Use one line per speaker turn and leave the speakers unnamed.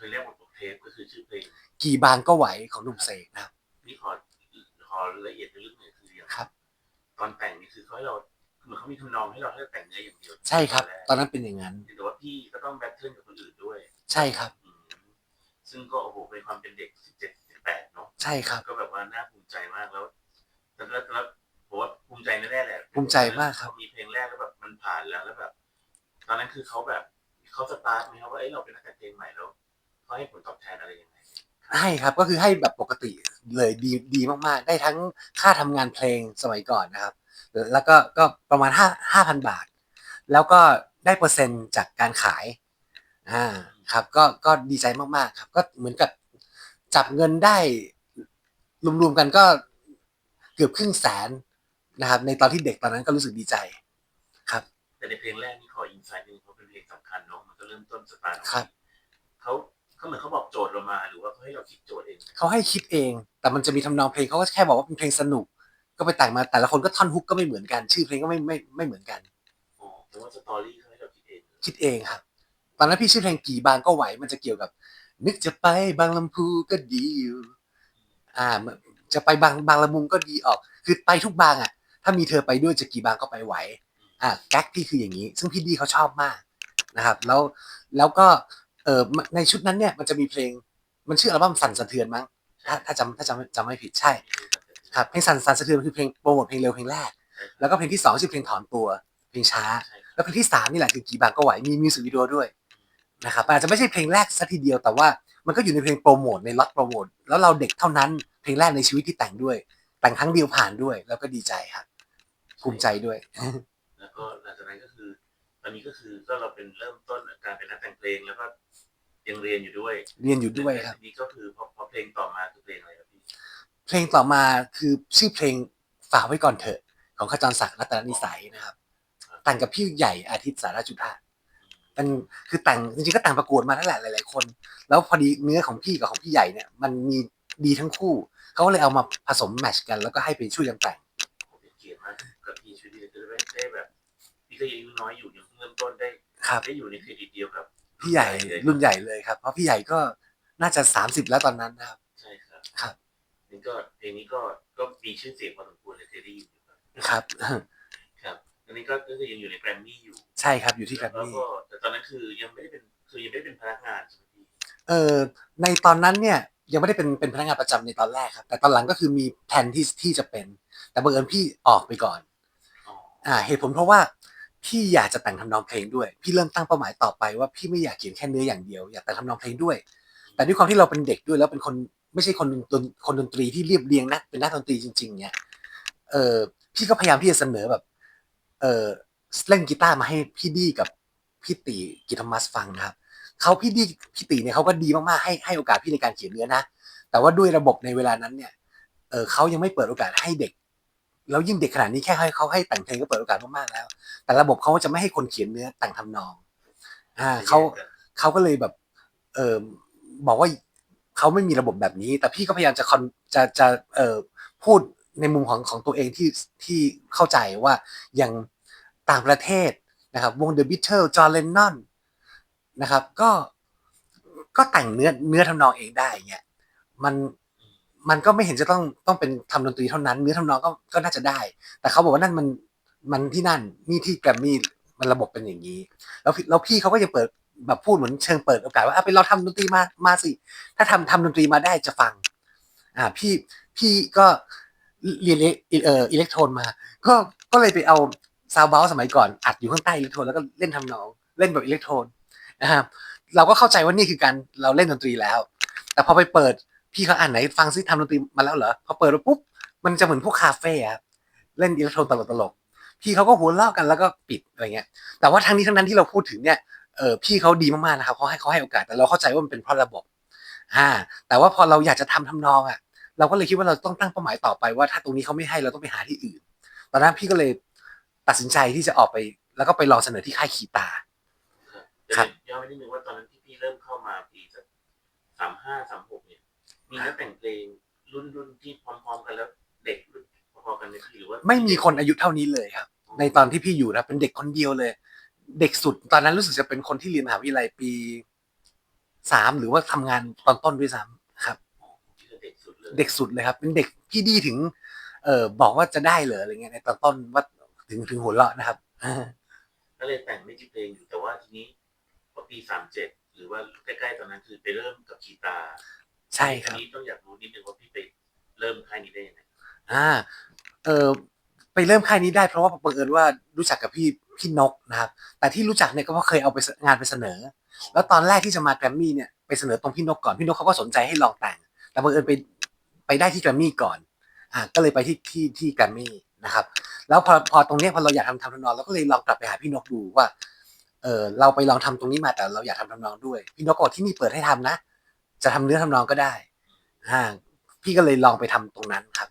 เพลงแรกบนปกเทปก็คือชื่อเพลง
กี่บางก็ไหวของหนุ่มเสกนะครับ
นี่ขอขอละเอียดลึกหน่อยคืออย่าง
ครับ
ตอนแต่งนี่คือเขาให้เราเหมือนเขามีทำนองให้เราให้เราแต่งเนื้ออย่างเดียว
ใช่ครับ
แก
ตอนนั้นเป็นอย่างนั้น
แต่ว่าพี่ก็ต้องแบทเทิลกับคนอื่นด้วย
ใช่ครับ
อืมซึ่งก็โอ้โหเป็นความเป็นเด็กสิบเจ็ดสิบแปดเนาะ
ใช่ครับ
ก็แบบว่าน่าภูมิใจมากแล้วแต่แล้วแล้วผมว่าภูมิใจแน่ๆแหละ
ภูมิใจมากครับ
มีเพลงแรกแล้วแบบมันผ่านแล้วแล้วแบบ ตอนนั้นคือเขาแบบเขาสตาร์ทไหมครับว่าเอ้ยเราเป็นนักแต่งเพลงใหม่แล้ว เขาให้ผลตอบแทนอะไรยังไง
ให้ครับก็คือให้แบบปกติเลยดีดีมากๆ ได้ทั้งค่าทำงานเพลงสมัยก่อนนะครับ แล้วก็ก็ประมาณห้าห้าพันบาท แล้วก็ได้เปอร์เซ็นต์จากการขายอ่าครับก็ก็ดีใจมากๆครับ ก็เหมือนกับจับเงินได้รวมๆกันก็เกือบครึ่งแสนนะครับ ในตอนที่เด็กตอนนั้นก็รู้สึกดีใจครับ
แต่ในเพลงแรกนี่ขออินไซต์นึงเพราะเป็นเพลงสำคัญเนาะมันก็เริ่มต้นสตาร์ท
ครับ
เขา เขาเหมือนเขาบอกโจทย์เรามาหรือว่าเขาให้เราคิดโจทย์เอง
เขาให้คิดเอง แต่มันจะมีทำนองเพลงเขาก็แค่บอกว่าเป็นเพลงสนุก ก็ไปแต่งมาแต่ละคนก็ท่อนฮุกก็ไม่เหมือนกัน ชื่อเพลงก็ไม่ไม่ไม่เหมือนกัน
อ๋อแต่ว่าสตอรี่เขาให้เราคิดเอง
คิดเองครับตอนนั้นพี่ชื่อเพลงกี่บางก็ไหว มันจะเกี่ยวกับ นึกจะไปบางลำพูก็ดีอยู่อ่า จะไปบางบางละมุงก็ดีออก คือไปทุกบางอะ ถ้ามีเธอไปด้วยจะกี่บางก็ไปไหว อ่าแก๊กพี่คืออย่างนี้ ซึ่งพี่ดีเขาชอบมากนะครับ แล้วแล้วก็ เออในชุดนั้นเนี่ยมันจะมีเพลง มันชื่ออัลบั้มสั่นสะเทือนมั้งถ้าถ้าจำถ้าจำจำไม่ผิดใช่ ครับเพลงสั่นสั่นสะเทือนคือเพลงโปรโมทเพลงเร็วเพลงแรก แล้วก็เพลงที่สองชื่อเพลงถอนตัว เพลงช้า แล้วเพลงที่สามนี่แหละคือกี่บางก็ไหวมีมิวสิกวิดีโอด้วยนะครับอาจจะไม่ใช่เพลงแรกสัทีเดียวแต่ว่ามันก็อยู่ในเพลงโปรโมทในล็อตโปรโมทแล้วเราเด็กเท่านั้นเพลงแรกในชีวิตที่แต่งด้วย แต่งครั้งเดียวผ่านด้วย แล้วก็ดีใจครับภูมิใจด้วย
แล้วก็หลังจากนั้นก็คือตอนนี้ก็คือก็เราเป็นเริ่มต้นการเป็นนักแต่งเพลงแล้วก็ ยังเรียนอยู่ด้วย
เรียนอยู่ด้วยครับ
ทีนี้ก็คือพอพอเพลงต่อมาคือเพลงอะไรครับพี่
เพลงต่อมาคือชื่อเพลงฝากไว้ก่อนเถอะ ของขจรศักดิ์รัตนนิสัยนะครับ แต่งกับพี่ใหญ่อาทิตย์สารจุธาเป็นคือแต่งจริงๆก็แต่งประกวดมานั่นแหละหลาย ๆ คน แล้วพอดีเนื้อของพี่กับของพี่ใหญ่เนี่ย มันมีดีทั้งคู่เขาก็เลยเอามาผสมแมทชกัน แล้วก็ให้ไปช่วยกันแต่ง
ผมเป็นเกียรติมากกับพี่ช่วยที่จะได้ได้แบบพี่ก็ยังอายุน้อยอยู่ยังเพิ่งเริ่มต้นได้
ครับ
ได้อยู่ในเครดิตเดียวกับ
พี่ใหญ่รุ่นใหญ่เลยครับ เพราะพี่ใหญ่ก็น่าจะสามสิบแล้วตอนนั้นนะครับ
ใช่ครับ
ครับ
นี่ก็เพลงนี้ก็ก็มีชื่อเสียงพอสมควรเลยเคยได้ยินอยู่ครับ
ครับ
ครับอันนี้ก็ก็คือยังอยู่ในแกรมมี่อยู่
ใช่ครับอยู่ที่แกรม
แล้ว
มี่
ก็แต่ตอนนั้นคือยังไม่ได้เป็นคือยังไม่ได้เป็นพนักงานใช่ไหมพี่
เออในตอนนั้นเนี่ยยังไม่ได้เป็นเป็นพนักงานประจำในตอนแรกครับ แต่ตอนหลังก็คือมีแผนที่ที่จะเป็น แต่บังเอิญพี่ออกไปก่อน
อ๋อ
อ่าเหตุผลเพราะว่า พี่อยากจะแต่งทำนองเพลงด้วย พี่เริ่มตั้งเป้าหมายต่อไปว่าพี่ไม่อยากเขียนแค่เนื้ออย่างเดียว อยากแต่งทำนองเพลงด้วย แต่ด้วยความที่เราเป็นเด็กด้วยแล้วเป็นคนไม่ใช่คนดนคนดนตรีที่เรียบเรียงนะเป็นนักดนตรีจริง ๆ เนี่ยเออพี่ก็พยายามที่จะเสนอแบบ เออเล่นกีตาร์มาให้พี่ดีกับพี่ตีกิตมัสฟังนะครับเขาพี่ดีพี่ตีเนี่ยเขาก็ดีมากๆให้ให้โอกาสพี่ในการเขียนเนื้อนะ แต่ว่าด้วยระบบในเวลานั้นเนี่ยเออเขายังไม่เปิดโอกาสให้เด็ก แล้วยิ่งเด็กขนาดนี้แค่ให้เขาให้แต่งเพลงก็เปิดโอกาสมากๆแล้ว แต่ระบบเขาจะไม่ให้คนเขียนเนื้อแต่งทำนอง อ่าเขาเขาก็เลยแบบ เออบอกว่าเขาไม่มีระบบแบบนี้ แต่พี่ก็พยายามจะคอนจะจะเอ่อพูดในมุมของของตัวเองที่ที่เข้าใจว่าอย่างต่างประเทศนะครับ วง The Beatles จอร์เลนนอนนะครับ ก็ก็แต่งเนื้อเนื้อทำนองเองได้เงี้ยมันมันก็ไม่เห็นจะต้องต้องเป็นทำดนตรีเท่านั้น เนื้อทำนองก็ก็น่าจะได้ แต่เขาบอกว่านั่นมัน มันที่นั่นนี่ที่แกรมมี่มันระบบเป็นอย่างนี้ แล้วแล้วพี่เขาก็จะเปิดแบบพูดเหมือนเชิงเปิดโอกาสว่าเอาไปเราทำดนตรีมามาสิ ถ้าทำทำดนตรีมาได้จะฟัง อ่าพี่พี่ก็เรียนเอ่ออิเล็กโทรนมา ก็ก็เลยไปเอาซาวเบลสมัยก่อนอัดอยู่ข้างใต้อิเล็กโทรนแล้วก็เล่นทำนองเล่นแบบอิเล็กโทรนนะครับเราก็เข้าใจว่านี่คือการเราเล่นดนตรีแล้ว แต่พอไปเปิดพี่เขาอ่านไหนฟังซิทำดนตรีมาแล้วเหรอพอเปิดปุ๊บมันจะเหมือนพวกคาเฟ่อะเล่นอิเล็กโทรนตลกตลก พี่เขาก็หัวเราะกันแล้วก็ปิดอะไรเงี้ย แต่ว่าทั้งนี้ทั้งนั้นที่เราพูดถึงเนี่ยเออพี่เขาดีมากๆนะครับเขาให้เขาให้โอกาสแต่เราเข้าใจว่ามันเป็นเพราะระบบอ่าแต่ว่าพอเราอยากจะทำทำนองอะ เราก็เลยคิดว่าเราต้องตั้งเป้าหมายต่อไปว่าถ้าตรงนี้เขาไม่ให้เราต้องไปหาที่อื่น ตอนนั้นพี่ก็เลยตัดสินใจที่จะออกไป แล้วก็ไปลองเสนอที่ค่ายขีตา
จะ
ครับ
ย้อนไปนิดนึงว่าตอนนั้นที่พี่เริ่มเข้ามาปีสักสามห้าสามหกเนี่ยมีนักแต่งเพลงรุ่นรุ่นที่พร้อม ๆ กันแล้วเด็กรุ่นพ อๆกันไหมพี่หรือว่า
ไม่มีคนอายุเท่านี้เลยครับ ในตอนที่พี่อยู่นะเป็นเด็กคนเดียวเลย เด็กสุดตอนนั้นรู้สึกจะเป็นคนที่เรียนมหาวิทยาลัยปีสามหรือว่าทำงานตอนต้นด้วยซ้ำครับ
พี่ก็เด็กสุดเลย
เด็กสุดเลยครับ เป็นเด็กพี่ดีถึง เอ่อบอกว่าจะได้เหรออะไรเงี้ยในตอนต้นว่าถึงถึงหัวเราะนะครับ
ก็เลยแต่งไม่กี่เพลงอยู่แต่ว่าทีนี้พอปีสามเจ็ดหรือว่าใกล้ๆตอนนั้นคือไปเริ่มกับกีตาร์
ใช่ค
อั
รั
น
บ
นี้ต้องอยากรู้นิดนึงว่าพี่ไปเริ่มค่ายนี้ได้ยังไง
อ่า เออไปเริ่มค่ายนี้ได้เพราะว่าบังเอิญว่ารู้จักกับพี่พี่นกนะครับ แต่ที่รู้จักเนี่ยก็เพราะเคยเอาไปงานไปเสนอ แล้วตอนแรกที่จะมาแกรมมี่เนี่ยไปเสนอตรงพี่นกก่อนพี่นกเขาก็สนใจให้ลองแต่ง แต่บังเอิญไปไปได้ที่แกรมมี่ก่อนอ่าก็เลยไปที่ที่ที่แกรมมี่นะครับ แล้วพอพอตรงเนี้ยพอเราอยากทำทำทำนองเราก็เลยลองกลับไปหาพี่นกดูว่าเออเราไปลองทำตรงนี้มาแต่เราอยากทำทำนองด้วย พี่นกบอกที่นี่เปิดให้ทำนะ จะทำเนื้อทำนองก็ได้อ่าพี่ก็เลยลองไปทำตรงนั้นครับ